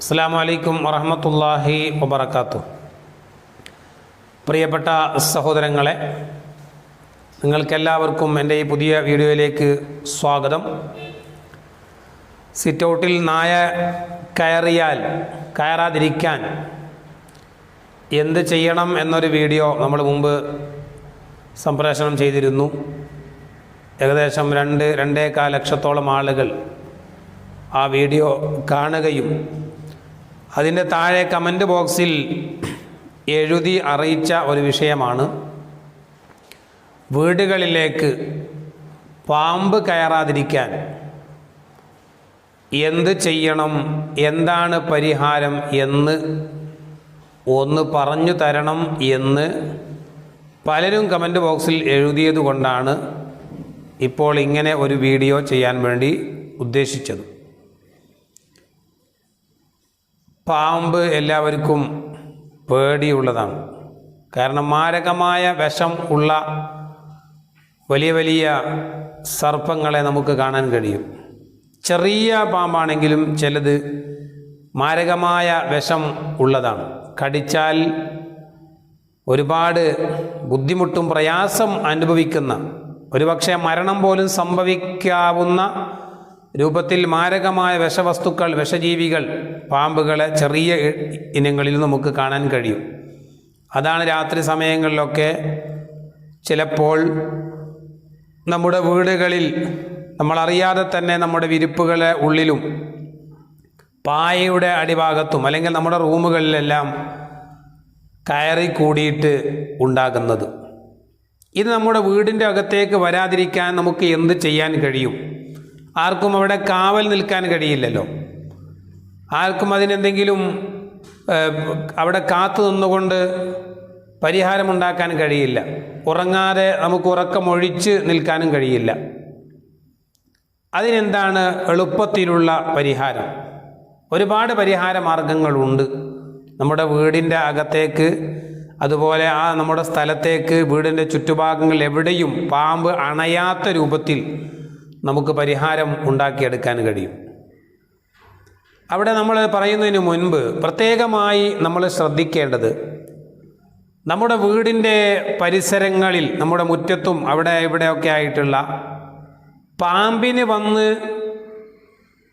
അസ്സാം വലൈക്കും വറഹമത്തല്ലാഹി വബർക്കാത്തു പ്രിയപ്പെട്ട സഹോദരങ്ങളെ നിങ്ങൾക്കെല്ലാവർക്കും എന്റെ ഈ പുതിയ വീഡിയോയിലേക്ക് സ്വാഗതം. സിറ്റൗട്ടിൽ നായ കയറിയാൽ കയറാതിരിക്കാൻ എന്ത് ചെയ്യണം എന്നൊരു വീഡിയോ നമ്മൾ മുമ്പ് സംപ്രേഷണം ചെയ്തിരുന്നു. ഏകദേശം രണ്ട് രണ്ടേകാൽ ലക്ഷത്തോളം ആളുകൾ ആ വീഡിയോ കാണുകയും അതിന്റെ താഴെ കമന്റ് ബോക്സിൽ എഴുതി അറിയിച്ച ഒരു വിഷയമാണ്. വീടുകളിലേക്ക് പാമ്പ് കയറാതിരിക്കാൻ എന്ത് ചെയ്യണം എന്താണ് പരിഹാരം എന്ന് ഒന്ന് പറഞ്ഞു തരണം എന്ന് പലരും കമന്റ് ബോക്സിൽ എഴുതിയത് കൊണ്ടാണ് ഇപ്പോൾ ഇങ്ങനെ ഒരു വീഡിയോ ചെയ്യാൻ വേണ്ടി ഉദ്ദേശിച്ചത്. പാമ്പ് എല്ലാവർക്കും പേടിയുള്ളതാണ്. കാരണം മാരകമായ വിഷം ഉള്ള വലിയ വലിയ സർപ്പങ്ങളെ നമുക്ക് കാണാൻ കഴിയും. ചെറിയ പാമ്പാണെങ്കിലും ചിലത് മാരകമായ വിഷം ഉള്ളതാണ്. കടിച്ചാൽ ഒരുപാട് ബുദ്ധിമുട്ടും പ്രയാസം അനുഭവിക്കുന്ന ഒരുപക്ഷെ മരണം പോലും സംഭവിക്കാവുന്ന രൂപത്തിൽ മാരകമായ വിഷവസ്തുക്കൾ വിഷജീവികൾ പാമ്പുകളെ ചെറിയ ഇനങ്ങളിൽ നമുക്ക് കാണാൻ കഴിയും. അതാണ് രാത്രി സമയങ്ങളിലൊക്കെ ചിലപ്പോൾ നമ്മുടെ വീടുകളിൽ നമ്മളറിയാതെ തന്നെ നമ്മുടെ വിരിപ്പുകളെ ഉള്ളിലും പായയുടെ അടിഭാഗത്തും അല്ലെങ്കിൽ നമ്മുടെ റൂമുകളിലെല്ലാം കയറി കൂടിയിട്ട് ഉണ്ടാകുന്നത്. ഇത് നമ്മുടെ വീടിന്റെ അകത്തേക്ക് വരാതിരിക്കാൻ നമുക്ക് എന്ത് ചെയ്യാൻ കഴിയും? ആർക്കും അവിടെ കാവൽ നിൽക്കാൻ കഴിയില്ലല്ലോ. ആർക്കും അതിനെന്തെങ്കിലും അവിടെ കാത്തു നിന്നുകൊണ്ട് പരിഹാരമുണ്ടാക്കാൻ കഴിയില്ല. ഉറങ്ങാതെ നമുക്ക് ഉറക്കമൊഴിച്ച് നിൽക്കാനും കഴിയില്ല. അതിനെന്താണ് എളുപ്പത്തിലുള്ള പരിഹാരം? ഒരുപാട് പരിഹാര മാർഗങ്ങളുണ്ട്. നമ്മുടെ വീടിന്റെ അകത്തേക്ക് അതുപോലെ ആ നമ്മുടെ സ്ഥലത്തേക്ക് വീടിന്റെ ചുറ്റുഭാഗങ്ങൾ എവിടെയും പാമ്പ് അണയാത്ത രൂപത്തിൽ നമുക്ക് പരിഹാരം ഉണ്ടാക്കിയെടുക്കാൻ കഴിയും. അവിടെ നമ്മൾ പറയുന്നതിന് മുൻപ് പ്രത്യേകമായി നമ്മൾ ശ്രദ്ധിക്കേണ്ടത് നമ്മുടെ വീടിന്റെ പരിസരങ്ങളിൽ നമ്മുടെ മുറ്റത്തും അവിടെ ഇവിടെയൊക്കെ ആയിട്ടുള്ള പാമ്പിന് വന്ന്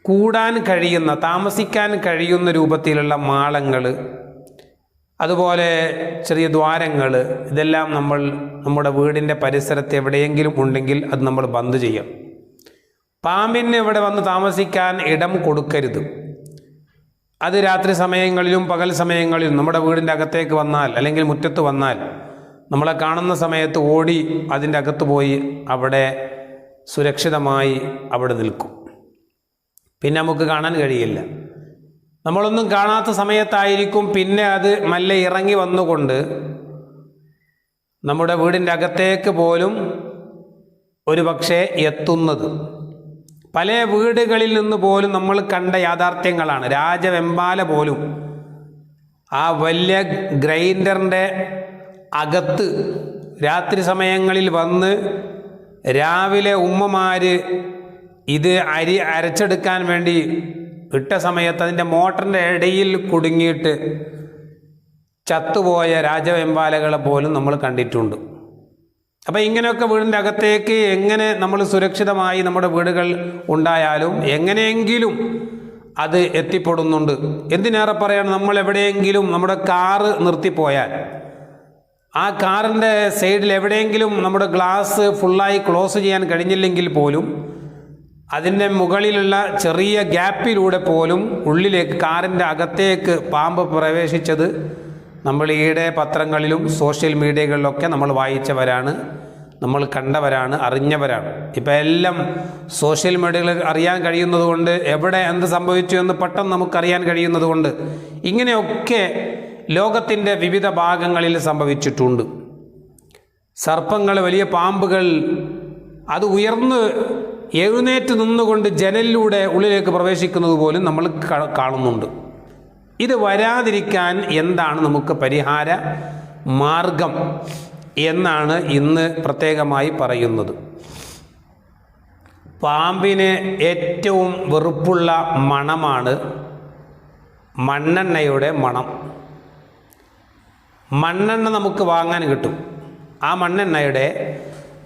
കൂടാൻ കഴിയുന്ന താമസിക്കാൻ കഴിയുന്ന രൂപത്തിലുള്ള മാളങ്ങൾ അതുപോലെ ചെറിയ ദ്വാരങ്ങൾ ഇതെല്ലാം നമ്മൾ നമ്മുടെ വീടിന്റെ പരിസരത്ത് എവിടെയെങ്കിലും ഉണ്ടെങ്കിൽ അത് നമ്മൾ ബന്ദ് ചെയ്യാം. പാമ്പിന് ഇവിടെ വന്ന് താമസിക്കാൻ ഇടം കൊടുക്കരുത്. അത് രാത്രി സമയങ്ങളിലും പകൽ സമയങ്ങളിലും നമ്മുടെ വീടിന്റെ അകത്തേക്ക് വന്നാൽ അല്ലെങ്കിൽ മുറ്റത്ത് വന്നാൽ നമ്മളെ കാണുന്ന സമയത്ത് ഓടി അതിന്റെ അകത്ത് പോയി അവിടെ സുരക്ഷിതമായി അവിടെ നിൽക്കും. പിന്നെ നമുക്ക് കാണാൻ കഴിയില്ല. നമ്മളൊന്നും കാണാത്ത സമയത്തായിരിക്കും പിന്നെ അത് മല്ല ഇറങ്ങി വന്നുകൊണ്ട് നമ്മുടെ വീടിന്റെ അകത്തേക്ക് പോലും ഒരു പക്ഷേ എത്തുന്നത്. പല വീടുകളിൽ നിന്ന് പോലും നമ്മൾ കണ്ട യാഥാർത്ഥ്യങ്ങളാണ്. രാജവെമ്പാല പോലും. ആ വലിയ ഗ്രൈൻഡറിന്റെ അകത്ത് രാത്രി സമയങ്ങളിൽ വന്ന് രാവിലെ ഉമ്മമാർ ഇത് അരി അരച്ചെടുക്കാൻ വേണ്ടി ഇട്ട സമയത്ത് അതിന്റെ മോട്ടറിന്റെ ഇടയിൽ കുടുങ്ങിയിട്ട് ചത്തുപോയ രാജവെമ്പാലകളെ പോലും നമ്മൾ കണ്ടിട്ടുണ്ട്. അപ്പം ഇങ്ങനെയൊക്കെ വീടിന്റെ അകത്തേക്ക് എങ്ങനെ നമ്മൾ സുരക്ഷിതമായി നമ്മുടെ വീടുകൾ ഉണ്ടായാലും എങ്ങനെയെങ്കിലും അത് എത്തിപ്പെടുന്നുണ്ട്. എന്തിനേറെ പറയാണ് നമ്മൾ എവിടെയെങ്കിലും നമ്മുടെ കാറ് നിർത്തിപ്പോയാൽ. ആ കാറിന്റെ സൈഡിൽ എവിടെയെങ്കിലും നമ്മുടെ ഗ്ലാസ് ഫുള്ളായി ക്ലോസ് ചെയ്യാൻ കഴിഞ്ഞില്ലെങ്കിൽ പോലും അതിന്റെ മുകളിലുള്ള ചെറിയ ഗ്യാപ്പിലൂടെ പോലും ഉള്ളിലേക്ക് കാറിന്റെ അകത്തേക്ക് പാമ്പ് പ്രവേശിച്ചത് നമ്മൾ ഈയിടെ പത്രങ്ങളിലും സോഷ്യൽ മീഡിയകളിലൊക്കെ നമ്മൾ വായിച്ചവരാണ്. നമ്മൾ കണ്ടവരാണ് അറിഞ്ഞവരാണ്. ഇപ്പം എല്ലാം സോഷ്യൽ മീഡിയകളിൽ അറിയാൻ കഴിയുന്നതുകൊണ്ട് എവിടെ എന്ത് സംഭവിച്ചു എന്ന് പെട്ടെന്ന് നമുക്കറിയാൻ കഴിയുന്നത് കൊണ്ട് ഇങ്ങനെയൊക്കെ ലോകത്തിന്റെ വിവിധ ഭാഗങ്ങളിൽ സംഭവിച്ചിട്ടുണ്ട്. സർപ്പങ്ങൾ വലിയ പാമ്പുകൾ അത് ഉയർന്ന് എഴുന്നേറ്റ് നിന്നുകൊണ്ട് ജനലിലൂടെ ഉള്ളിലേക്ക് പ്രവേശിക്കുന്നത് പോലും നമ്മൾ കാണുന്നുണ്ട്. ഇത് വരാതിരിക്കാൻ എന്താണ് നമുക്ക് പരിഹാര മാർഗം എന്നാണ് ഇന്ന് പ്രത്യേകമായി പറയുന്നത്. പാമ്പിന് ഏറ്റവും വെറുപ്പുള്ള മണമാണ് മണ്ണെണ്ണയുടെ മണം. മണ്ണെണ്ണ നമുക്ക് വാങ്ങാൻ കിട്ടും. ആ മണ്ണെണ്ണയുടെ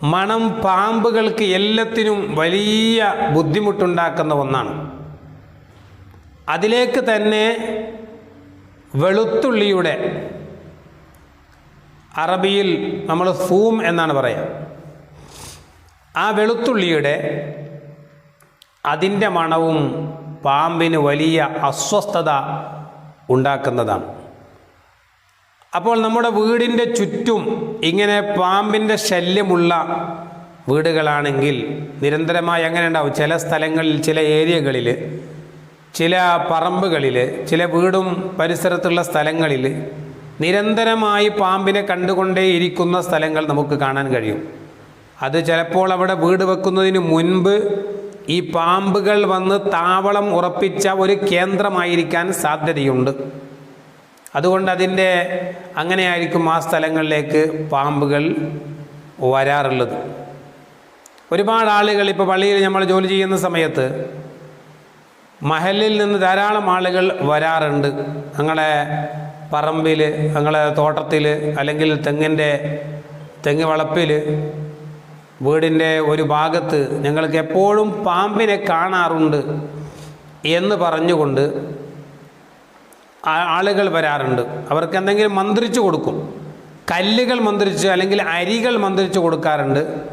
മണം പാമ്പുകൾക്ക് എല്ലാത്തിനും വലിയ ബുദ്ധിമുട്ടുണ്ടാക്കുന്ന ഒന്നാണ്. അതിലേക്ക് തന്നെ വെളുത്തുള്ളിയുടെ അറബിയിൽ നമ്മൾ ഫൂം എന്നാണ് പറയുക ആ വെളുത്തുള്ളിയുടെ അതിന്റെ മണവും പാമ്പിന് വലിയ അസ്വസ്ഥത ഉണ്ടാക്കുന്നതാണ്. അപ്പോൾ നമ്മുടെ വീടിന്റെ ചുറ്റും ഇങ്ങനെ പാമ്പിന്റെ ശല്യമുള്ള വീടുകളാണെങ്കിൽ നിരന്തരമായി അങ്ങനെ ഉണ്ടാവും? ചില സ്ഥലങ്ങളിൽ ചില ഏരിയകളിൽ ചില പറമ്പുകളിൽ ചില വീടും പരിസരത്തുള്ള സ്ഥലങ്ങളിൽ നിരന്തരമായി പാമ്പിനെ കണ്ടുകൊണ്ടേയിരിക്കുന്ന സ്ഥലങ്ങൾ നമുക്ക് കാണാൻ കഴിയും. അത് ചിലപ്പോൾ അവിടെ വീട് വെക്കുന്നതിന് മുൻപ് ഈ പാമ്പുകൾ വന്ന് താവളം ഉറപ്പിച്ച ഒരു കേന്ദ്രമായിരിക്കാൻ സാധ്യതയുണ്ട്. അതുകൊണ്ട് അതിന്റെ അങ്ങനെയായിരിക്കും ആ സ്ഥലങ്ങളിലേക്ക് പാമ്പുകൾ വരാറുള്ളത്. ഒരുപാട് ആളുകൾ ഇപ്പോൾ പള്ളിയിൽ നമ്മൾ ജോലി ചെയ്യുന്ന സമയത്ത് മഹലിൽ നിന്ന് ധാരാളം ആളുകൾ വരാറുണ്ട്. ഞങ്ങളെ പറമ്പിൽ ഞങ്ങളെ തോട്ടത്തിൽ അല്ലെങ്കിൽ തെങ്ങിന്റെ തെങ്ങ് വളപ്പിൽ വീടിന്റെ ഒരു ഭാഗത്ത് ഞങ്ങൾക്ക് എപ്പോഴും പാമ്പിനെ കാണാറുണ്ട് എന്ന് പറഞ്ഞുകൊണ്ട് ആളുകൾ വരാറുണ്ട്. അവർക്ക് എന്തെങ്കിലും മന്ത്രിച്ചു കൊടുക്കും. കല്ലുകൾ മന്ത്രിച്ച് അല്ലെങ്കിൽ അരികൾ മന്ത്രിച്ചു കൊടുക്കാറുണ്ട്.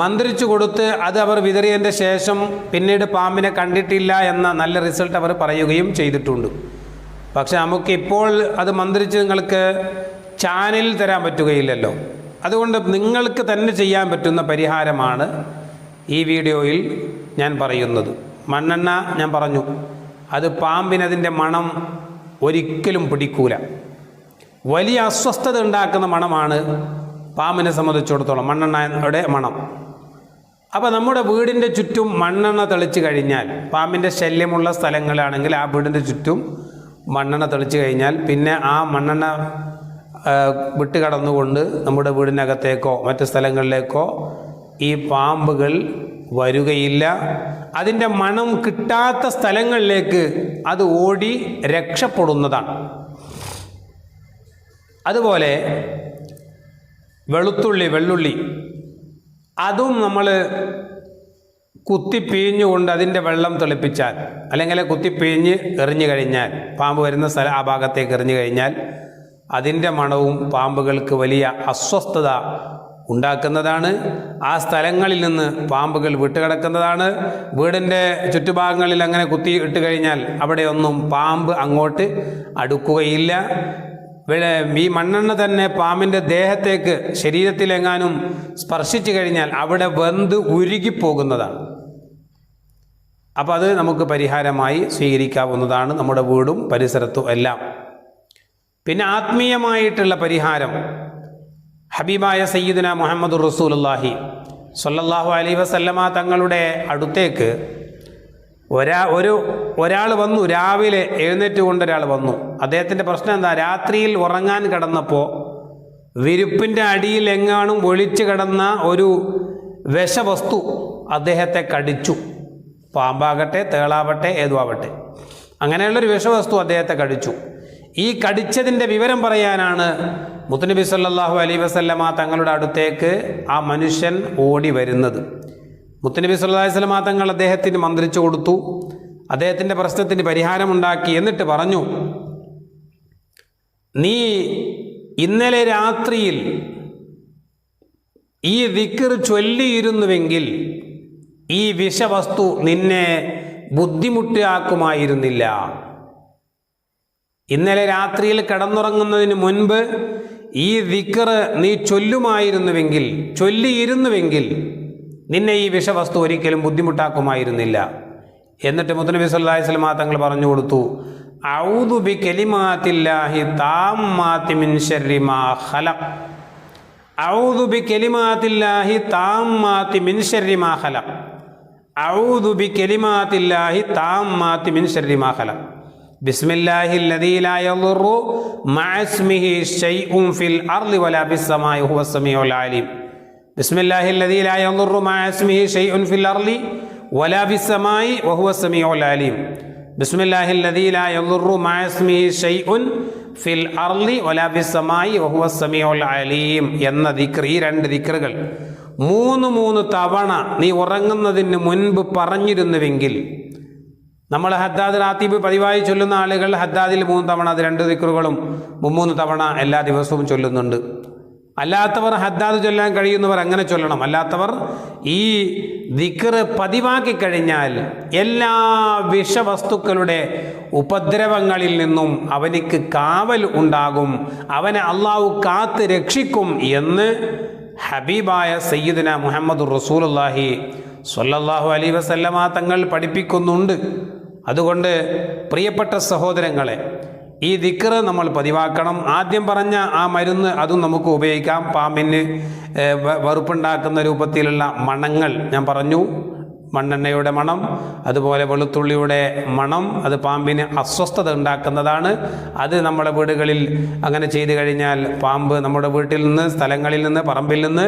മന്ത്രിച്ചു കൊടുത്ത് അത് അവർ വിതറിയതിന്റെ ശേഷം പിന്നീട് പാമ്പിനെ കണ്ടിട്ടില്ല എന്ന നല്ല റിസൾട്ട് അവർ പറയുകയും ചെയ്തിട്ടുണ്ട്. പക്ഷെ നമുക്ക് ഇപ്പോൾ അത് മന്ത്രിച്ച് നിങ്ങൾക്ക് ചാനൽ തരാൻ പറ്റുകയില്ലല്ലോ. അതുകൊണ്ട് നിങ്ങൾക്ക് തന്നെ ചെയ്യാൻ പറ്റുന്ന പരിഹാരമാണ് ഈ വീഡിയോയിൽ ഞാൻ പറയുന്നത്. മണ്ണെണ്ണ ഞാൻ പറഞ്ഞു. അത് പാമ്പിനതിന്റെ മണം ഒരിക്കലും പിടിക്കൂല. വലിയ അസ്വസ്ഥത ഉണ്ടാക്കുന്ന മണമാണ് പാമ്പിനെ സംബന്ധിച്ചിടത്തോളം മണ്ണെണ്ണയുടെ മണം. അപ്പോൾ നമ്മുടെ വീടിന്റെ ചുറ്റും മണ്ണെണ്ണ തെളിച്ച് കഴിഞ്ഞാൽ പാമ്പിന്റെ ശല്യമുള്ള സ്ഥലങ്ങളാണെങ്കിൽ ആ വീടിന്റെ ചുറ്റും മണ്ണെണ്ണ തെളിച്ച് കഴിഞ്ഞാൽ പിന്നെ ആ മണ്ണെണ്ണ വിട്ട് കടന്നുകൊണ്ട് നമ്മുടെ വീടിനകത്തേക്കോ മറ്റ് സ്ഥലങ്ങളിലേക്കോ ഈ പാമ്പുകൾ വരികയില്ല. അതിന്റെ മണം കിട്ടാത്ത സ്ഥലങ്ങളിലേക്ക് അത് ഓടി രക്ഷപ്പെടുന്നതാണ്. അതുപോലെ വെളുത്തുള്ളി വെള്ളുള്ളി. അതും നമ്മൾ കുത്തിപ്പിഴിഞ്ഞുകൊണ്ട് അതിന്റെ വെള്ളം തെളിപ്പിച്ചാൽ അല്ലെങ്കിൽ കുത്തിപ്പിഴിഞ്ഞ് എറിഞ്ഞു കഴിഞ്ഞാൽ പാമ്പ് വരുന്ന സ്ഥല ആ ഭാഗത്തേക്ക് എറിഞ്ഞു കഴിഞ്ഞാൽ അതിന്റെ മണവും പാമ്പുകൾക്ക് വലിയ അസ്വസ്ഥത ഉണ്ടാക്കുന്നതാണ്. ആ സ്ഥലങ്ങളിൽ നിന്ന് പാമ്പുകൾ വിട്ടുകിടക്കുന്നതാണ്. വീടിന്റെ ചുറ്റുഭാഗങ്ങളിൽ അങ്ങനെ കുത്തി ഇട്ട് കഴിഞ്ഞാൽ അവിടെയൊന്നും പാമ്പ് അങ്ങോട്ട് അടുക്കുകയില്ല. ഈ മണ്ണെണ്ണ തന്നെ പാമ്പിന്റെ ദേഹത്തേക്ക് ശരീരത്തിലെങ്ങാനും സ്പർശിച്ചു കഴിഞ്ഞാൽ അവിടെ വെന്ത് ഉരുകിപ്പോകുന്നതാണ്. അപ്പോൾ അത് നമുക്ക് പരിഹാരമായി സ്വീകരിക്കാവുന്നതാണ് നമ്മുടെ വീടും പരിസരത്തും എല്ലാം. പിന്നെ ആത്മീയമായിട്ടുള്ള പരിഹാരം ഹബീബായ സയ്യിദുന മുഹമ്മദ് റസൂലുല്ലാഹി സല്ലാഹു അലൈ വസല്ലമ തങ്ങളുടെ അടുത്തേക്ക് ഒരാ ഒരു ഒരാൾ വന്നു രാവിലെ എഴുന്നേറ്റ് കൊണ്ട് ഒരാൾ വന്നു. അദ്ദേഹത്തിന്റെ പ്രശ്നം എന്താ? രാത്രിയിൽ ഉറങ്ങാൻ കിടന്നപ്പോൾ വിരുപ്പിന്റെ അടിയിൽ എങ്ങാനും ഒളിച്ചു കിടന്ന ഒരു വിഷവസ്തു അദ്ദേഹത്തെ കടിച്ചു. പാമ്പാകട്ടെ തേളാവട്ടെ ഏതുവാകട്ടെ അങ്ങനെയുള്ളൊരു വിഷവസ്തു അദ്ദേഹത്തെ കടിച്ചു. ഈ കടിച്ചതിന്റെ വിവരം പറയാനാണ് മുത്തനബി സല്ലാഹു അലൈ വസല്ലമ തങ്ങളുടെ അടുത്തേക്ക് ആ മനുഷ്യൻ ഓടി വരുന്നത്. മുത്തനബി വസല്ലമ തങ്ങൾ അദ്ദേഹത്തിന് മന്ത്രിച്ചു കൊടുത്തു. അദ്ദേഹത്തിന്റെ പ്രശ്നത്തിന് പരിഹാരമുണ്ടാക്കി എന്നിട്ട് പറഞ്ഞു നീ ഇന്നലെ രാത്രിയിൽ ഈ ദിക്കർ ചൊല്ലിയിരുന്നുവെങ്കിൽ ഈ വിഷവസ്തു നിന്നെ ബുദ്ധിമുട്ടാക്കുമായിരുന്നില്ല. ഇന്നലെ രാത്രിയിൽ കിടന്നുറങ്ങുന്നതിന് മുൻപ് ഈ ദിക്കർ നീ ചൊല്ലുമായിരുന്നുവെങ്കിൽ ചൊല്ലിയിരുന്നുവെങ്കിൽ നിന്നെ ഈ വിഷവസ്തു ഒരിക്കലും ബുദ്ധിമുട്ടാക്കുമായിരുന്നില്ല. എന്നിട്ട് മുത്തനബി സല്ലാഹി സ്വലമാ തങ്ങൾ പറഞ്ഞു കൊടുത്തു ഔദു ബി കെലിമാത്തില്ലാഹി ശർരി ഷെറിമാ ഹലക് ഔദു ബി കെലിമാത്തില്ലാഹി ശർരി ഷെറിമാ ഹലക് ഔദു ബി കെലിമാത്തില്ലാഹി ശർരി ഷെറിമാ ഹലക് ബിസ്മില്ലാഹി ലദീ ലാ യദുറു മഅസ്മിഹി ശൈഉൻ ഫിൽ അർളി വലാ ബിസ്സമാഇ ഹുവ സമീഉൽ അലീം. എന്ന ദിക്ർ ഈ രണ്ട് ദിക്റുകൾ. മൂന്ന് മൂന്ന് തവണ നീ ഉറങ്ങുന്നതിന് മുൻപ് പറഞ്ഞിരുന്നുവെങ്കിൽ നമ്മൾ ഹദ്ദാദ് റാത്തീബ് പതിവായി ചൊല്ലുന്ന ആളുകൾ ഹദ്ദാദിൽ മൂന്ന് തവണ അത് രണ്ട് ദിക്റുകളും മുമ്മൂന്ന് തവണ എല്ലാ ദിവസവും ചൊല്ലുന്നുണ്ട്. അല്ലാത്തവർ ഹദ്ദാദ് ചൊല്ലാൻ കഴിയുന്നവർ അങ്ങനെ ചൊല്ലണം. അല്ലാത്തവർ ഈ ദിക്കറ് പതിവാക്കി കഴിഞ്ഞാൽ എല്ലാ വിഷവസ്തുക്കളുടെ ഉപദ്രവങ്ങളിൽ നിന്നും അവനിക്ക് കാവൽ ഉണ്ടാകും. അവനെ അള്ളാഹു കാത്ത് രക്ഷിക്കും എന്ന് ഹബീബായ സയ്യിദിന മുഹമ്മദ് റസൂലുള്ളാഹി സ്വല്ലല്ലാഹു അലൈ വസല്ലമ തങ്ങൾ പഠിപ്പിക്കുന്നുണ്ട്. അതുകൊണ്ട് പ്രിയപ്പെട്ട സഹോദരങ്ങളെ ഈ ദിക്റ് നമ്മൾ പതിവാക്കണം. ആദ്യം പറഞ്ഞ ആ മരുന്ന് അതും നമുക്ക് ഉപയോഗിക്കാം. പാമ്പിന് വറുപ്പുണ്ടാക്കുന്ന രൂപത്തിലുള്ള മണങ്ങൾ ഞാൻ പറഞ്ഞു. മണ്ണെണ്ണയുടെ മണം അതുപോലെ വെളുത്തുള്ളിയുടെ മണം അത് പാമ്പിന് അസ്വസ്ഥത ഉണ്ടാക്കുന്നതാണ്. അത് നമ്മുടെ വീടുകളിൽ അങ്ങനെ ചെയ്തു കഴിഞ്ഞാൽ പാമ്പ് നമ്മുടെ വീട്ടിൽ നിന്ന് സ്ഥലങ്ങളിൽ നിന്ന് പറമ്പിൽ നിന്ന്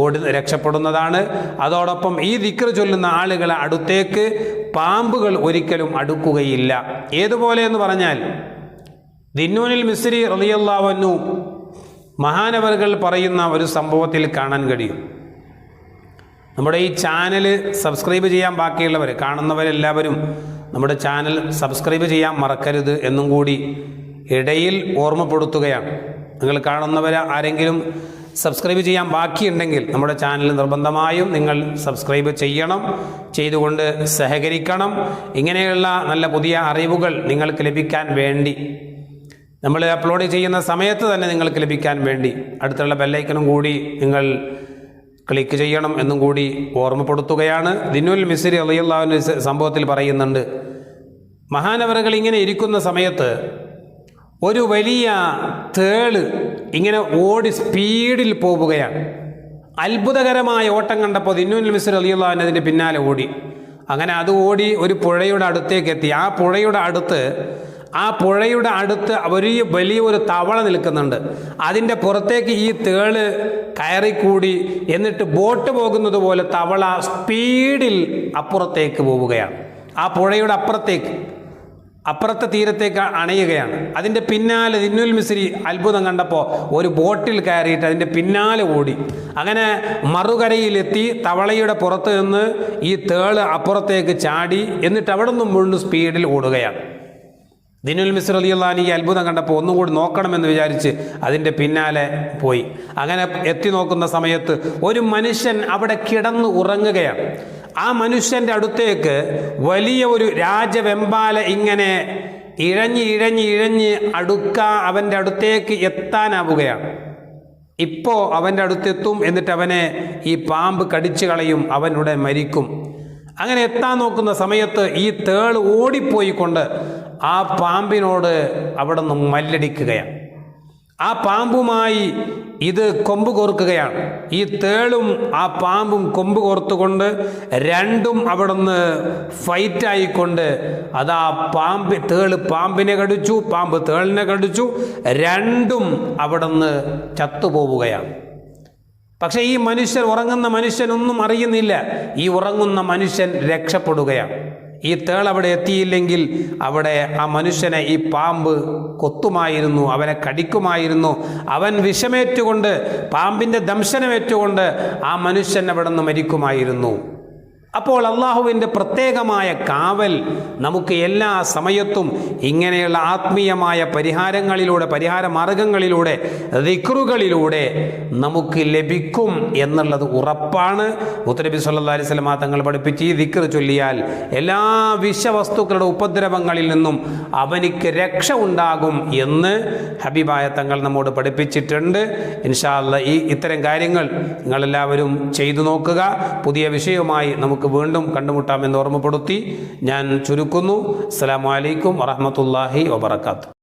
ഓടി രക്ഷപ്പെടുന്നതാണ്. അതോടൊപ്പം ഈ ദിക്ര ചൊല്ലുന്ന ആളുകളെ അടുത്തേക്ക് പാമ്പുകൾ ഒരിക്കലും അടുക്കുകയില്ല. ഏതുപോലെ എന്ന് പറഞ്ഞാൽ ദിന്നൂനിൽ മിസ്രി റളിയല്ലാവന്നു മഹാനവറുകൾ പറയുന്ന ഒരു സംഭവത്തിൽ കാണാൻ കഴിയും. നമ്മുടെ ഈ ചാനൽ സബ്സ്ക്രൈബ് ചെയ്യാൻ ബാക്കിയുള്ളവർ കാണുന്നവരെല്ലാവരും നമ്മുടെ ചാനൽ സബ്സ്ക്രൈബ് ചെയ്യാൻ മറക്കരുത് എന്നും കൂടി ഇടയിൽ ഓർമ്മപ്പെടുത്തുകയാണ്. നിങ്ങൾ കാണുന്നവർ ആരെങ്കിലും സബ്സ്ക്രൈബ് ചെയ്യാൻ ബാക്കിയുണ്ടെങ്കിൽ നമ്മുടെ ചാനൽ നിർബന്ധമായും നിങ്ങൾ സബ്സ്ക്രൈബ് ചെയ്യണം ചെയ്തുകൊണ്ട് സഹകരിക്കണം. ഇങ്ങനെയുള്ള നല്ല പുതിയ അറിവുകൾ നിങ്ങൾക്ക് ലഭിക്കാൻ വേണ്ടി നമ്മൾ അപ്ലോഡ് ചെയ്യുന്ന സമയത്ത് തന്നെ നിങ്ങൾക്ക് ലഭിക്കാൻ വേണ്ടി അടുത്തുള്ള ബെല്ലൈക്കനും കൂടി നിങ്ങൾ ക്ലിക്ക് ചെയ്യണം എന്നും കൂടി ഓർമ്മപ്പെടുത്തുകയാണ്. ദിനുൽ മിസ്രി അലിയുള്ളാവിന്റെ സംഭവത്തിൽ പറയുന്നുണ്ട് മഹാനവറുകൾ ഇങ്ങനെ ഇരിക്കുന്ന സമയത്ത് ഒരു വലിയ തേൾ ഇങ്ങനെ ഓടി സ്പീഡിൽ പോവുകയാണ്. അത്ഭുതകരമായ ഓട്ടം കണ്ടപ്പോൾ ദിന്നുൽ മിസ്രി അലിയുള്ള അതിന്റെ പിന്നാലെ ഓടി. അങ്ങനെ അത് ഓടി ഒരു പുഴയുടെ അടുത്തേക്ക് എത്തി. ആ പുഴയുടെ അടുത്ത് ആ പുഴയുടെ അടുത്ത് ഒരു വലിയ ഒരു തവള നിൽക്കുന്നുണ്ട്. അതിന്റെ പുറത്തേക്ക് ഈ തേൾ കയറിക്കൂടി എന്നിട്ട് ബോട്ട് പോകുന്നത് പോലെ തവള സ്പീഡിൽ അപ്പുറത്തേക്ക് പോവുകയാണ്. ആ പുഴയുടെ അപ്പുറത്തേക്ക് അപ്പുറത്തെ തീരത്തേക്ക് അണയുകയാണ്. അതിന്റെ പിന്നാലെ ദിന്നുൽ മിസ്രി അത്ഭുതം കണ്ടപ്പോൾ ഒരു ബോട്ടിൽ കയറിയിട്ട് അതിന്റെ പിന്നാലെ ഓടി. അങ്ങനെ മറുകരയിലെത്തി തവളയുടെ പുറത്ത് നിന്ന് ഈ തേൾ അപ്പുറത്തേക്ക് ചാടി എന്നിട്ട് അവിടെ നിന്നും മുഴുവൻ സ്പീഡിൽ ഓടുകയാണ്. ദിനുൽ മിസ്ർ അലിയുള്ളാൻ ഈ അത്ഭുതം കണ്ടപ്പോൾ ഒന്നുകൂടി നോക്കണമെന്ന് വിചാരിച്ച് അതിന്റെ പിന്നാലെ പോയി. അങ്ങനെ എത്തി നോക്കുന്ന സമയത്ത് ഒരു മനുഷ്യൻ അവിടെ കിടന്ന് ഉറങ്ങുകയാണ്. ആ മനുഷ്യന്റെ അടുത്തേക്ക് വലിയ ഒരു രാജവെമ്പാല ഇങ്ങനെ ഇഴഞ്ഞ് ഇഴഞ്ഞ് ഇഴഞ്ഞ് അടുക്ക അവന്റെ അടുത്തേക്ക് എത്താനാവുകയാണ്. ഇപ്പോൾ അവന്റെ അടുത്തെത്തും എന്നിട്ട് അവനെ ഈ പാമ്പ് കടിച്ചു കളയും അവനുടെ മരിക്കും. അങ്ങനെ എത്താൻ നോക്കുന്ന സമയത്ത് ഈ തേൾ ഓടിപ്പോയിക്കൊണ്ട് ആ പാമ്പിനോട് അവിടെ നിന്ന് മല്ലടിക്കുകയാണ്. ആ പാമ്പുമായി ഇത് കൊമ്പ് കോർക്കുകയാണ്. ഈ തേളും ആ പാമ്പും കൊമ്പ് കോർത്തുകൊണ്ട് രണ്ടും അവിടുന്ന് ഫൈറ്റായിക്കൊണ്ട് അത് ആ പാമ്പ് തേൾ പാമ്പിനെ കടിച്ചു പാമ്പ് തേളിനെ കടിച്ചു രണ്ടും അവിടുന്ന് ചത്തുപോവുകയാണ്. പക്ഷേ ഈ മനുഷ്യൻ ഉറങ്ങുന്ന മനുഷ്യനൊന്നും അറിയുന്നില്ല. ഈ ഉറങ്ങുന്ന മനുഷ്യൻ രക്ഷപ്പെടുകയാണ്. ഈ തേൾ അവിടെ എത്തിയില്ലെങ്കിൽ അവിടെ ആ മനുഷ്യനെ ഈ പാമ്പ് കൊത്തുമായിരുന്നു അവനെ കടിക്കുമായിരുന്നു. അവൻ വിഷമേറ്റുകൊണ്ട് പാമ്പിന്റെ ദംശനമേറ്റുകൊണ്ട് ആ മനുഷ്യൻ അവിടെ നിന്ന് മരിക്കുമായിരുന്നു. അപ്പോൾ അള്ളാഹുവിന്റെ പ്രത്യേകമായ കാവൽ നമുക്ക് എല്ലാ സമയത്തും ഇങ്ങനെയുള്ള ആത്മീയമായ പരിഹാരങ്ങളിലൂടെ പരിഹാര മാർഗങ്ങളിലൂടെ ദിക്റുകളിലൂടെ നമുക്ക് ലഭിക്കും എന്നുള്ളത് ഉറപ്പാണ്. മുത്തനബി സല്ലാ അലൈഹി സ്വലമാ തങ്ങൾ പഠിപ്പിച്ച് ഈ ദിക്ർ ചൊല്ലിയാൽ എല്ലാ വിഷവസ്തുക്കളുടെ ഉപദ്രവങ്ങളിൽ നിന്നും അവനിക്ക് രക്ഷ ഉണ്ടാകും എന്ന് ഹബീബായ തങ്ങൾ നമ്മോട് പഠിപ്പിച്ചിട്ടുണ്ട്. ഇൻഷാല്ല ഈ ഇത്തരം കാര്യങ്ങൾ നിങ്ങളെല്ലാവരും ചെയ്തു നോക്കുക. പുതിയ വിഷയവുമായി വീണ്ടും കണ്ടുമുട്ടാമെന്ന് ഓർമ്മപ്പെടുത്തി ഞാൻ ചുരുക്കുന്നു. അസ്സാം വലൈക്കും വറഹമത്തല്ലാഹി വബർക്കാത്തു